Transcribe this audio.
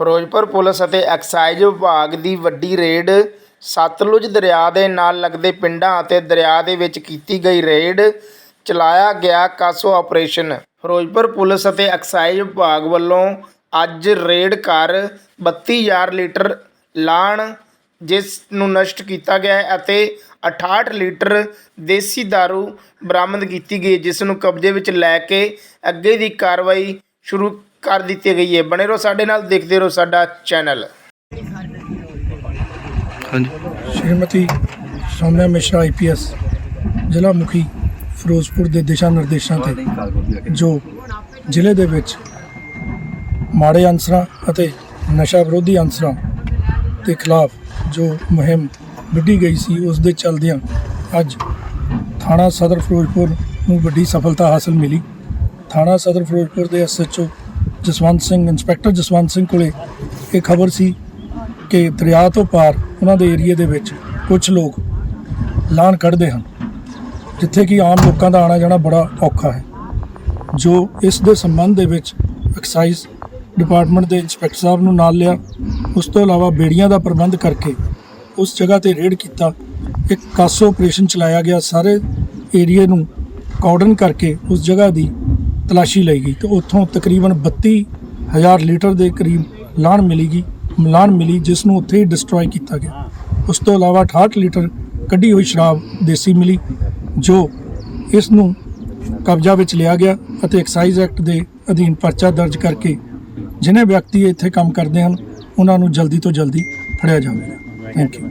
Firozpur police ਅਤੇ excise ਵਿਭਾਗ ਦੀ ਵੱਡੀ ਰੇਡ ਸਤਲੁਜ ਦਰਿਆ ਦੇ ਨਾਲ ਲੱਗਦੇ ਪਿੰਡਾਂ ਅਤੇ ਦਰਿਆ ਦੇ ਵਿੱਚ ਕੀਤੀ ਗਈ ਰੇਡ ਚਲਾਇਆ ਗਿਆ ਕਾਸੋ ਆਪਰੇਸ਼ਨ। ਫਿਰੋਜ਼ਪੁਰ ਪੁਲਿਸ ਅਤੇ ਐਕਸਾਈਜ਼ ਵਿਭਾਗ ਵੱਲੋਂ ਅੱਜ ਰੇਡ ਕਰ 32000 ਲੀਟਰ ਲਾਣ ਜਿਸ ਨੂੰ ਨਸ਼ਟ ਕੀਤਾ ਗਿਆ ਹੈ ਅਤੇ 68 ਲੀਟਰ ਦੇਸੀ दारू ਬਰਾਮਦ ਕੀਤੀ ਗਈ ਜਿਸ ਨੂੰ ਕਬਜ਼ੇ ਵਿੱਚ ਲੈ ਕੇ ਅੱਗੇ ਦੀ ਕਾਰਵਾਈ ਸ਼ੁਰੂ ਕਰ ਦਿੱਤੀ ਗਈ ਹੈ। ਬਣੇ ਰਹੋ ਸਾਡੇ ਨਾਲ ਦੇਖਦੇ ਰਹੋ ਸਾਡਾ ਚੈਨਲ। ਹਾਂਜੀ। ਸ਼੍ਰੀਮਤੀ ਸੌਮਿਆ ਮਿਸ਼ਰਾ ਆਈਪੀਐਸ ਜ਼ਿਲ੍ਹਾ ਮੁਖੀ ਫਿਰੋਜ਼ਪੁਰ ਦੇ ਦਿਸ਼ਾ ਨਿਰਦੇਸ਼ਾਂ ਤੇ ਜੋ ਜ਼ਿਲ੍ਹੇ ਦੇ ਵਿੱਚ ਮਾੜੇ ਅਨਸਰਾਂ ਅਤੇ ਨਸ਼ਾ ਵਿਰੋਧੀ ਅਨਸਰਾਂ ਦੇ ਖਿਲਾਫ ਜੋ ਮੁਹਿੰਮ ਵਿੱਢੀ ਗਈ ਸੀ ਉਸ ਦੇ ਚੱਲਦਿਆਂ ਅੱਜ ਥਾਣਾ ਸਦਰ ਫਿਰੋਜ਼ਪੁਰ ਨੂੰ ਵੱਡੀ ਸਫਲਤਾ ਹਾਸਲ ਮਿਲੀ। ਥਾਣਾ ਸਦਰ ਫਿਰੋਜ਼ਪੁਰ ਦੇ ਐਸਐਚਓ ਜਸਵੰਤ ਸਿੰਘ, ਇੰਸਪੈਕਟਰ ਜਸਵੰਤ ਸਿੰਘ ਕੋਲੇ ਇਹ ਖਬਰ ਸੀ ਕਿ ਦਰਿਆ ਤੋਂ ਪਾਰ ਉਹਨਾਂ ਦੇ ਏਰੀਏ ਦੇ ਵਿੱਚ ਕੁਝ ਲੋਕ ਲਾਣ ਕੱਢਦੇ ਹਨ, ਜਿੱਥੇ ਕਿ ਆਮ ਲੋਕਾਂ ਦਾ ਆਣਾ ਜਾਣਾ ਬੜਾ ਔਖਾ ਹੈ, ਜੋ ਇਸ ਦੇ ਸੰਬੰਧ ਦੇ ਵਿੱਚ ਐਕਸਾਈਜ਼ ਡਿਪਾਰਟਮੈਂਟ ਦੇ ਇੰਸਪੈਕਟਰ ਸਾਹਿਬ ਨੂੰ ਨਾਲ ਲਿਆ, ਉਸ ਤੋਂ ਇਲਾਵਾ ਬੇੜੀਆਂ ਦਾ ਪ੍ਰਬੰਧ ਕਰਕੇ ਉਸ ਜਗ੍ਹਾ ਤੇ ਰੇਡ ਕੀਤਾ, ਇੱਕ ਕਾਸੋ ਆਪਰੇਸ਼ਨ ਚਲਾਇਆ ਗਿਆ, ਸਾਰੇ ਏਰੀਏ ਨੂੰ ਕਾਰਡਨ ਕਰਕੇ ਉਸ ਜਗ੍ਹਾ ਦੀ ਤਲਾਸ਼ੀ ਲਈ ਗਈ ਤੇ ਉੱਥੋਂ ਤਕਰੀਬਨ 32000 ਲੀਟਰ ਦੇ ਕਰੀਬ ਲਾਣ ਮਿਲੀਗੀ ਲਾਣ ਮਿਲੀ ਜਿਸ ਨੂੰ ਉੱਥੇ ਹੀ ਡਿਸਟਰੋਏ ਕੀਤਾ ਗਿਆ। ਉਸ ਤੋਂ ਇਲਾਵਾ 68 ਲੀਟਰ ਕੱਢੀ ਹੋਈ ਸ਼ਰਾਬ ਦੇਸੀ ਮਿਲੀ, ਜੋ ਇਸ ਨੂੰ ਕਬਜ਼ਾ ਵਿੱਚ ਲਿਆ ਗਿਆ ਅਤੇ ਐਕਸਾਈਜ਼ ਐਕਟ ਦੇ ਅਧੀਨ ਪਰਚਾ ਦਰਜ ਕਰਕੇ ਜਿਹਨੇ ਵਿਅਕਤੀ ਇੱਥੇ ਕੰਮ ਕਰਦੇ ਹਨ, ਉਹਨਾਂ ਨੂੰ ਜਲਦੀ ਤੋਂ ਜਲਦੀ ਫੜਿਆ ਜਾਵੇਗਾ। Thank you